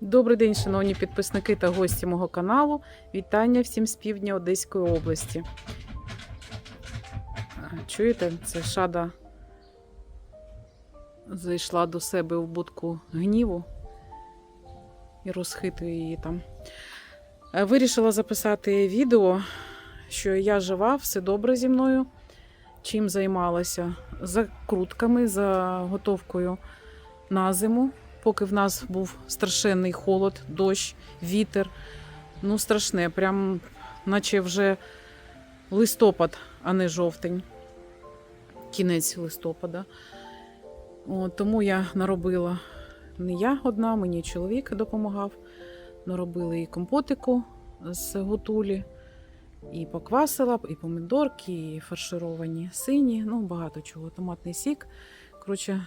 Добрий день, шановні підписники та гості мого каналу. Вітання всім з півдня Одеської області. Чуєте, це шада зайшла до себе в будку гніву і розхитує її там. Е, Вирішила записати відео, що я жива, все добре зі мною. Чим займалася? Закрутками, заготовкою на зиму поки в нас був страшенний холод, дощ, вітер. Ну, страшне, прям наче вже листопад, а не жовтень. Кінець листопада. О, тому я наробила не я одна, мені чоловік допомагав. Наробили і компотику з гутулі, і поквасила, і помідорки, і фаршировані сині, ну багато чого, томатний сік. Коротше,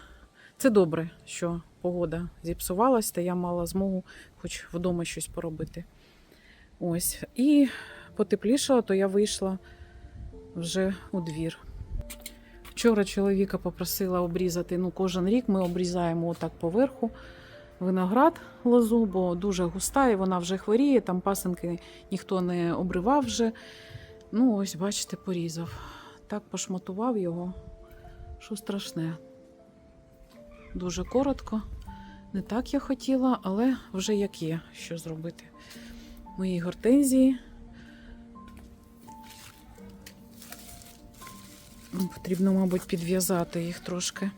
це добре, що погода зіпсувалась, та я мала змогу хоч вдома щось поробити. Ось. І потеплішало, то я вийшла вже у двір. Вчора чоловіка попросила обрізати. Ну, кожен рік ми обрізаємо отак поверху виноград лозу, бо дуже густа, і вона вже хворіє, там пасенки ніхто не обривав вже. Ну, ось, бачите, порізав. Так пошматував його, що страшне. Дуже коротко. Не так я хотіла, але вже як є, що зробити. Мої гортензії. Потрібно, мабуть, підв'язати їх трошки.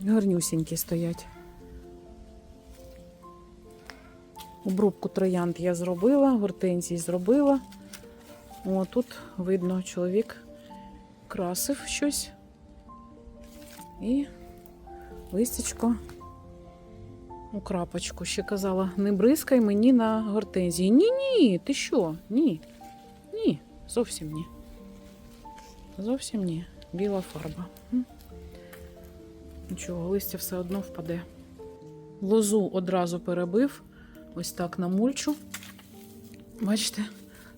Гарнюсінькі стоять. Обрубку троянд я зробила, гортензії зробила. О, тут видно, чоловік красив щось. І листячко у крапочку. Ще казала, не бризкай мені на гортензії. Ні, ні, ти що? Ні. Ні, зовсім ні. Зовсім ні. Біла фарба. Нічого, листя все одно впаде. Лозу одразу перебив. Ось так на мульчу. Бачите?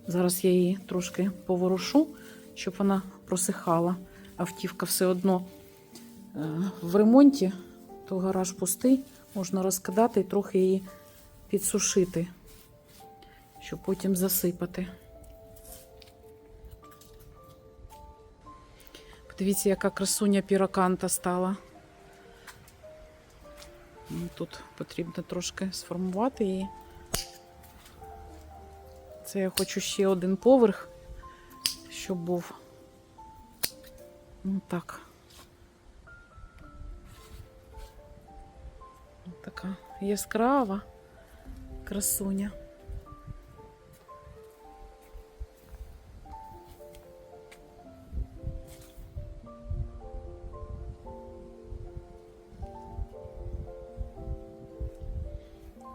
Зараз я її трошки поворушу, щоб вона просихала. Автівка все одно в ремонті, то гараж пустий, можна розкидати і трохи її підсушити, щоб потім засипати. Подивіться, яка красуня піроканта стала. Тут потрібно трошки сформувати її. Це я хочу ще один поверх, щоб був. Ну так. Така яскрава красуня.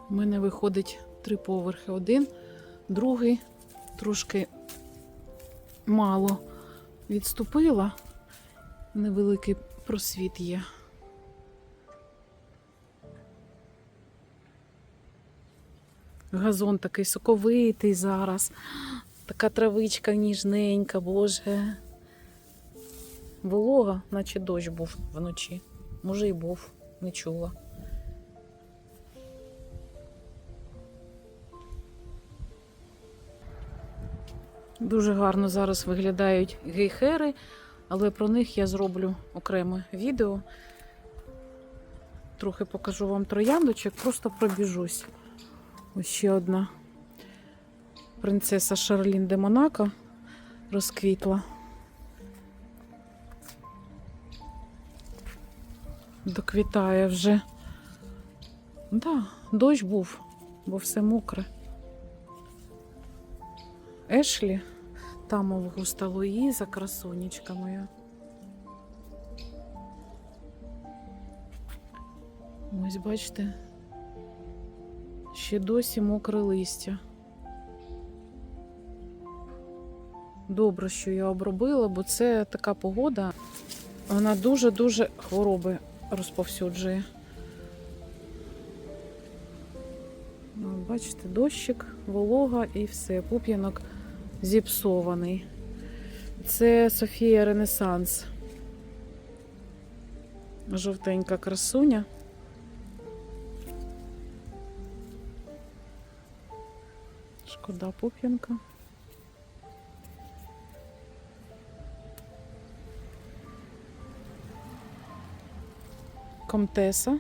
У мене виходить три поверхи. Один, другий трошки мало відступила. Невеликий просвіт є. Газон такий соковитий зараз. Така травичка ніжненька, боже. Волога, наче дощ був вночі. Може, і був, не чула. Дуже гарно зараз виглядають гейхери, але про них я зроблю окреме відео. Трохи покажу вам трояндочок, просто пробіжусь. Ось ще одна принцеса Шарлін де Монако розквітла. Доквітає вже. Да, дощ був, бо все мокре. Ешлі, там Августа Луїза, красунечка моя. Ось бачите, ще досі мокре листя. Добре, що я обробила, бо це така погода, вона дуже-дуже хвороби розповсюджує. Ну, Бачите, дощик, волога і все. Пуп'янок зіпсований. Це Софія Ренесанс. Жовтенька красуня. Шкода пуп'янка. Комтеса.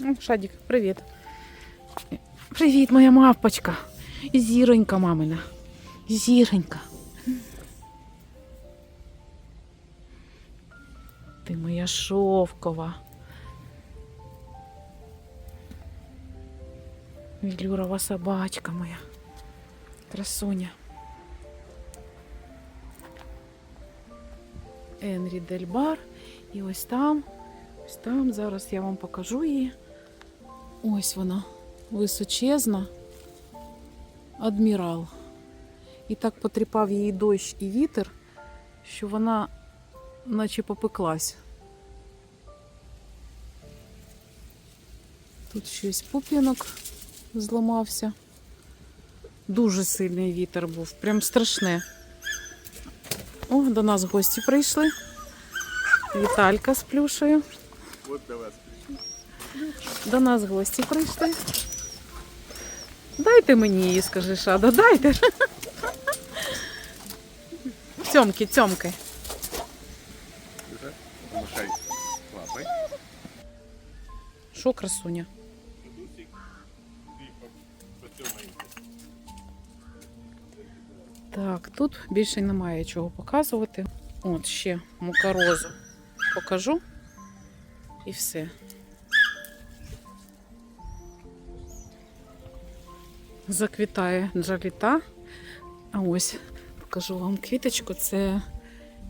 О, Шадік, привіт. Привіт, моя мавпочка. Зіронька мамина. Зіронька. Ти моя шовкова. Вілюрова собачка моя. Красуня. Енрі Дельбар. І ось там, ось там, зараз я вам покажу її. Ось вона, височезна. Адмірал. І так потріпав її дощ і вітер, що вона наче попеклась. Тут щось пуп'янок зламався. Дуже сильний вітер був, прям страшне. О, до нас гості прийшли. Віталька з плюшею. Вот до вас пришли. До нас гості прийшли. Дайте мені її, скажи, Шада, дайте. Цьомки, цьомки. Що, красуня? Тут більше немає чого показувати. От ще мукарозу покажу. І все. Заквітає джаліта. А ось покажу вам квіточку. Це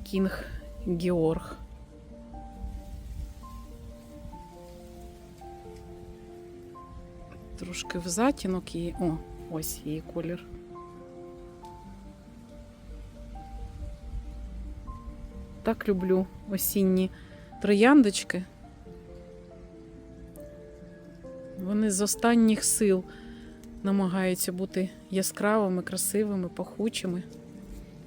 кінг Георг. Трошки в затінок її. О, ось її колір. Так люблю осінні трояндочки. Вони з останніх сил намагаються бути яскравими, красивими, пахучими,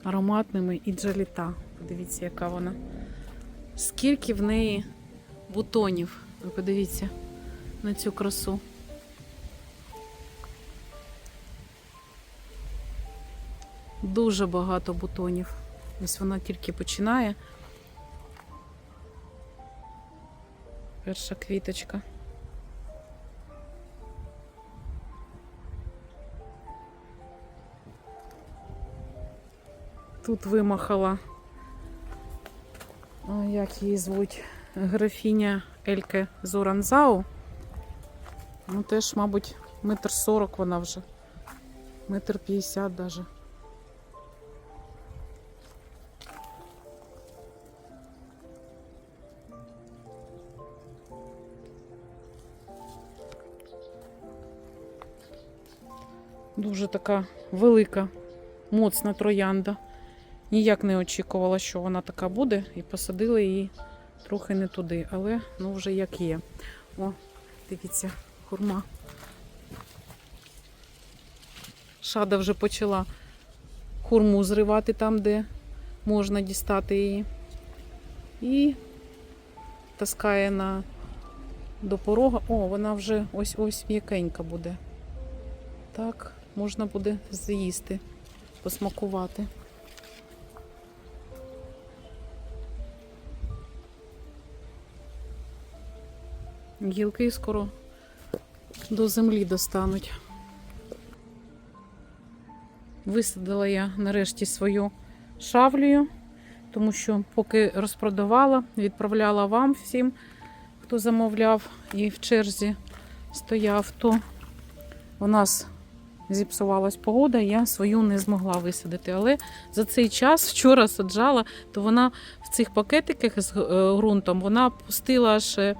ароматними і джаліта. Подивіться, яка вона. Скільки в неї бутонів. Ви подивіться на цю красу. Дуже багато бутонів. Ось вона тільки починає. Перша квіточка. Тут вимахала, як її звуть, графіня Ельке Зоранзау. Ну, теж, мабуть, метр сорок вона вже. Метр п'ятдесят даже. Дуже така велика, моцна троянда. Ніяк не очікувала, що вона така буде, і посадила її трохи не туди, але ну вже як є. О, дивіться, хурма. Шада вже почала хурму зривати там, де можна дістати її. І таскає на до порога. О, вона вже ось-ось м'якенька буде. Так, можна буде з'їсти, посмакувати. Гілки скоро до землі достануть. Висадила я нарешті свою шавлію, тому що поки розпродавала, відправляла вам всім, хто замовляв і в черзі стояв, то у нас зіпсувалась погода, я свою не змогла висадити. Але за цей час вчора саджала, то вона в цих пакетиках з е, ґрунтом вона пустила аж е,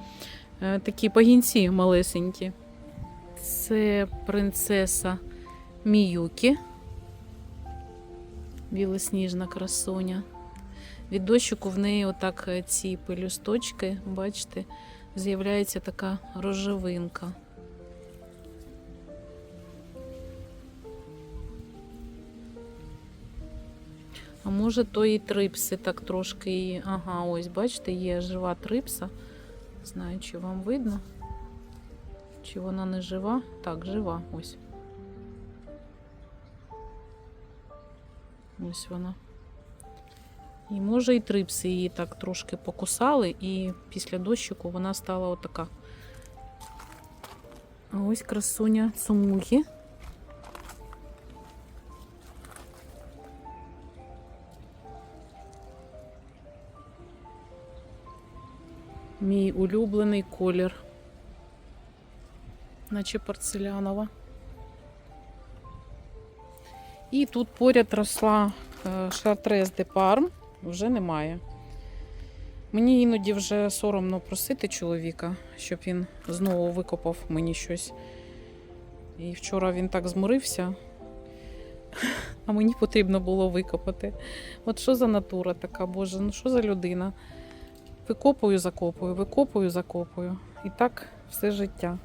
такі пагінці малесенькі. Це принцеса Міюкі. Білосніжна красуня. Від дощику в неї отак е, ці пелюсточки, бачите, з'являється така рожевинка. А може, то і трипси так трошки. Ага, ось, бачите, є жива трипса. Знаю, чи вам видно, Чи вона не жива? Так, жива. Ось. Ось вона. І може і трипси її так трошки покусали, і після дощику вона стала отака. А ось красуня цумухи. Мій улюблений колір. Наче порцелянова. І тут поряд росла е, шартрез де парм, вже немає. Мені іноді вже соромно просити чоловіка, щоб він знову викопав мені щось. І вчора він так зморився, а мені потрібно було викопати. От що за натура така, Боже, ну що за людина? Викопую, закопую, викопую, закопую. І так все життя.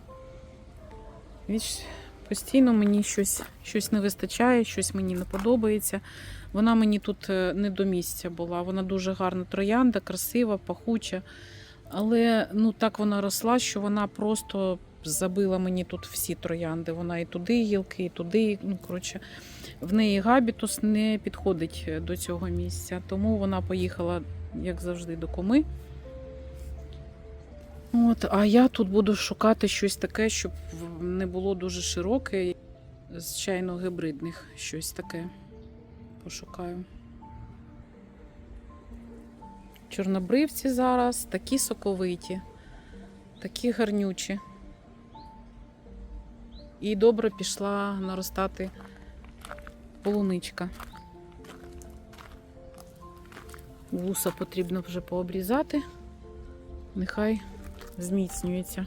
Постійно мені щось, щось не вистачає, щось мені не подобається. Вона мені тут е, не до місця була. Вона дуже гарна троянда, красива, пахуча. Але ну так вона росла, що вона просто забила мені тут всі троянди. Вона і туди гілки, і туди. Ну, коротше, в неї габітус не підходить е, до цього місця. Тому вона поїхала, як завжди, до куми. От, а я тут буду шукати щось таке, щоб не було дуже широке, звичайно, гибридних щось таке. Пошукаю. Чорнобривці зараз такі соковиті, такі гарнючі. І добре пішла наростати полуничка. Вуса потрібно вже пообрізати. Нехай зміцнюється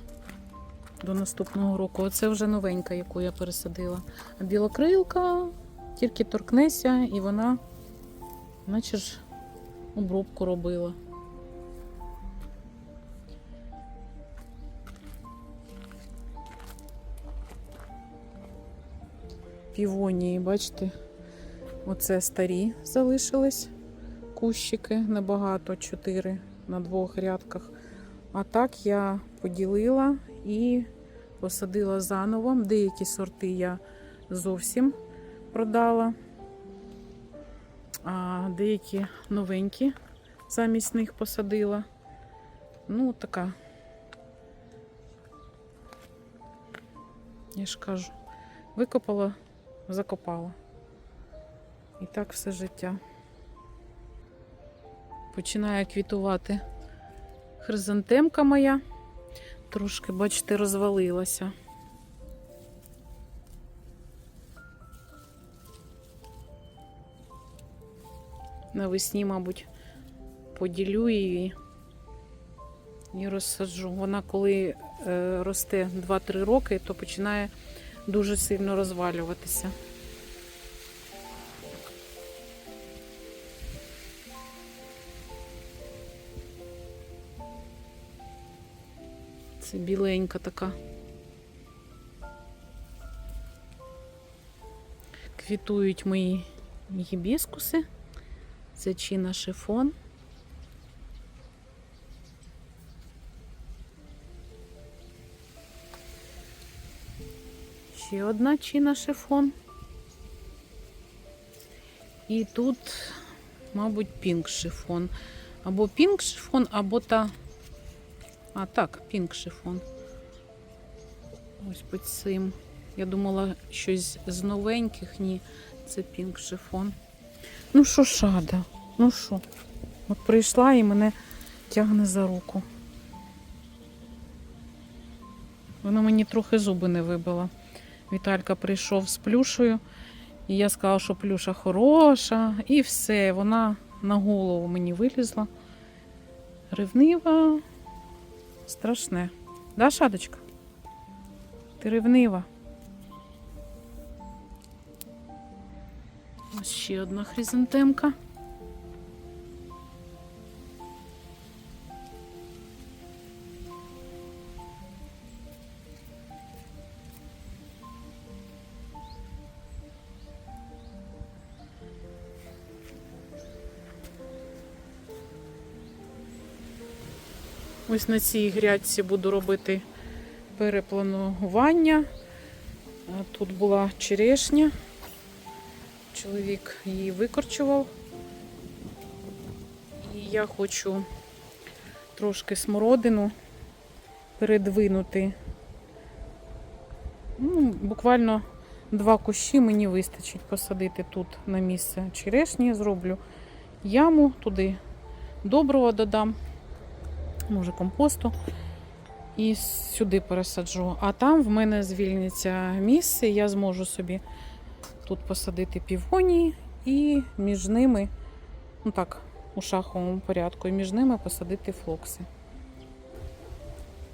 до наступного року. Оце вже новенька, яку я пересадила. А білокрилка тільки торкнеся, і вона, наче ж, обробку робила. Півонії, бачите, оце старі залишились кущики, небагато, чотири на двох рядках. А так я поділила і посадила заново. Деякі сорти я зовсім продала, а деякі новенькі замість них посадила. Ну, така. Я ж кажу, викопала, закопала. І так все життя. Починає квітувати хризантемка моя. Трошки, бачите, розвалилася. Навесні, мабуть, поділю її і розсаджу. Вона, коли е, росте 2-3 роки, то починає дуже сильно розвалюватися. Це біленька така. Квітують мої гібіскуси. Це чина шифон. Ще одна чина шифон. І тут, мабуть, пінк шифон. Або пінк шифон, або та а, так, пінк шифон. Ось під цим. Я думала, щось з новеньких. Ні, це пінк шифон. Ну що, шада? Ну що? От прийшла і мене тягне за руку. Вона мені трохи зуби не вибила. Віталька прийшов з плюшею, і я сказала, що плюша хороша, і все, вона на голову мені вилізла. Ревнива. Страшне. Да, шадочка? Ти ревнива. Ось ще одна хризантемка. Ось на цій грядці буду робити перепланування. Тут була черешня. Чоловік її викорчував. І я хочу трошки смородину передвинути. Ну, буквально два кущі мені вистачить посадити тут на місце черешні. Зроблю яму туди доброго додам, може компосту. І сюди пересаджу. А там в мене звільниться місце, і я зможу собі тут посадити півонії і між ними, ну так, у шаховому порядку, і між ними посадити флокси.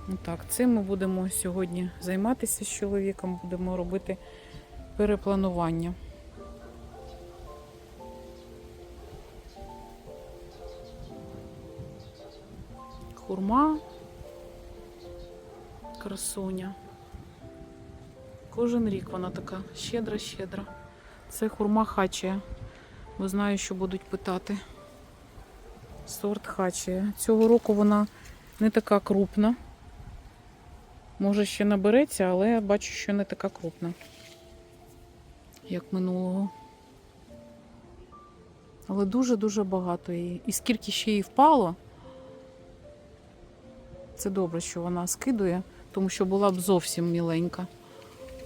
Ну Так, цим ми будемо сьогодні займатися з чоловіком, будемо робити перепланування. Хурма, красуня. Кожен рік вона така щедра-щедра. Це хурма хачія. Бо знаю, що будуть питати. Сорт хачія. Цього року вона не така крупна. Може ще набереться, але бачу, що не така крупна, як минулого. Але дуже-дуже багато її. І скільки ще її впало, це добре, що вона скидує, тому що була б зовсім міленька.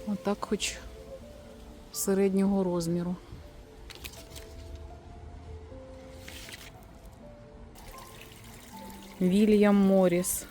Отак хоч середнього розміру. Вільям Моріс.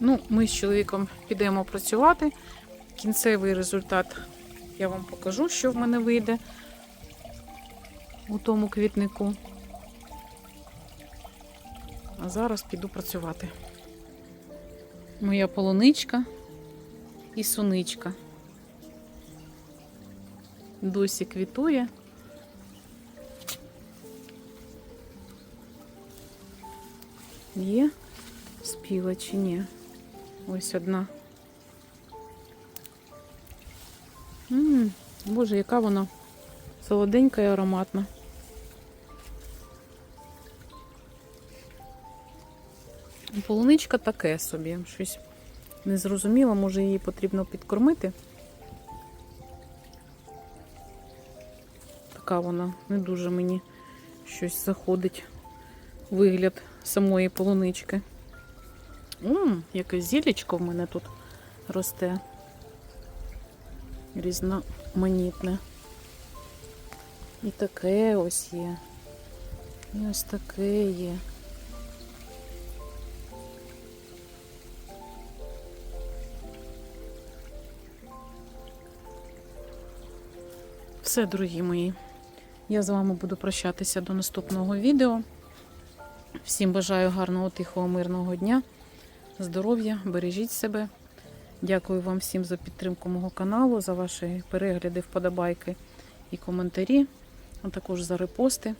Ну, ми з чоловіком підемо працювати. Кінцевий результат я вам покажу, що в мене вийде у тому квітнику. А зараз піду працювати. Моя полуничка і суничка. Досі квітує. Є спіла чи ні? Ось одна. М, Боже, яка вона солоденька і ароматна. Полуничка таке собі. Щось незрозуміло, може її потрібно підкормити. Така вона не дуже мені щось заходить вигляд самої полунички. Мм, якесь зілечко в мене тут росте. Різноманітне. І таке ось є. І ось таке є. Все, дорогі мої. Я з вами буду прощатися до наступного відео. Всім бажаю гарного, тихого, мирного дня, здоров'я, бережіть себе. Дякую вам всім за підтримку мого каналу, за ваші перегляди, вподобайки і коментарі, а також за репости.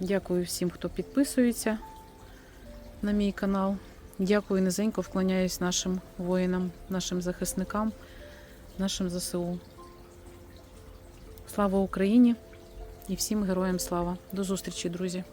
Дякую всім, хто підписується на мій канал. Дякую низенько вклоняюсь нашим воїнам, нашим захисникам, нашим ЗСУ. Слава Україні і всім героям слава! До зустрічі, друзі!